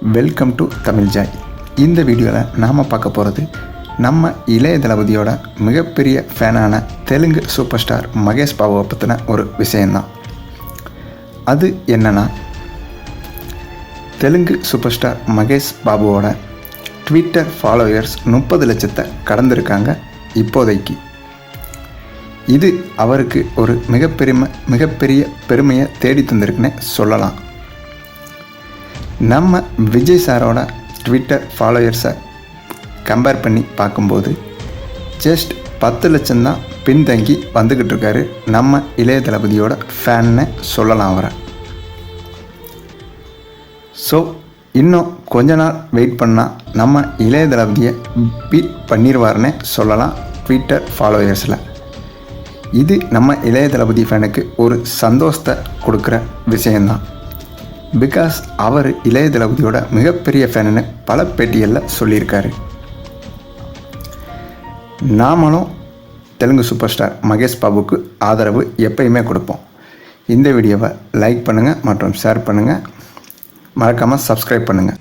Welcome to Tamil Joy இந்த வீடியோவில் நாம் பார்க்க போகிறது நம்ம இளைய தளபதியோட மிகப்பெரிய ஃபேனான தெலுங்கு சூப்பர் ஸ்டார் மகேஷ் பாபுவை பற்றின ஒரு விஷயந்தான் அது என்னென்னா தெலுங்கு சூப்பர் ஸ்டார் மகேஷ் பாபுவோட ட்விட்டர் ஃபாலோயர்ஸ் முப்பது லட்சத்தை கடந்திருக்காங்க இப்போதைக்கு. இது அவருக்கு ஒரு மிகப்பெருமை மிகப்பெரிய பெருமையை தேடி தந்திருக்குன்னு சொல்லலாம். நம்ம விஜய் சாரோட ட்விட்டர் ஃபாலோயர்ஸை கம்பேர் பண்ணி பார்க்கும்போது ஜஸ்ட் பத்து லட்சம்தான் பின்தங்கி வந்துக்கிட்டு இருக்காரு நம்ம இளைய தளபதியோட ஃபேன்னு சொல்லலாம் அவரை. ஸோ இன்னும் கொஞ்ச நாள் வெயிட் பண்ணால் நம்ம இளைய தளபதியை பீட் பண்ணிடுவார்னு சொல்லலாம் ட்விட்டர் ஃபாலோயர்ஸில் இது நம்ம இளைய தளபதி ஃபேனுக்கு ஒரு சந்தோஷத்தை கொடுக்குற விஷயந்தான் பிகாஸ் அவர் இளைய தளபதியோட மிகப்பெரிய ஃபேனுன்னு பல பேட்டிகளில் சொல்லியிருக்காரு. நாமளும் தெலுங்கு சூப்பர் ஸ்டார் மகேஷ் பாபுக்கு ஆதரவு எப்பயுமே கொடுப்போம். இந்த வீடியோவை லைக் பண்ணுங்கள் மற்றும் ஷேர் பண்ணுங்கள் மறக்காமல் சப்ஸ்கிரைப் பண்ணுங்கள்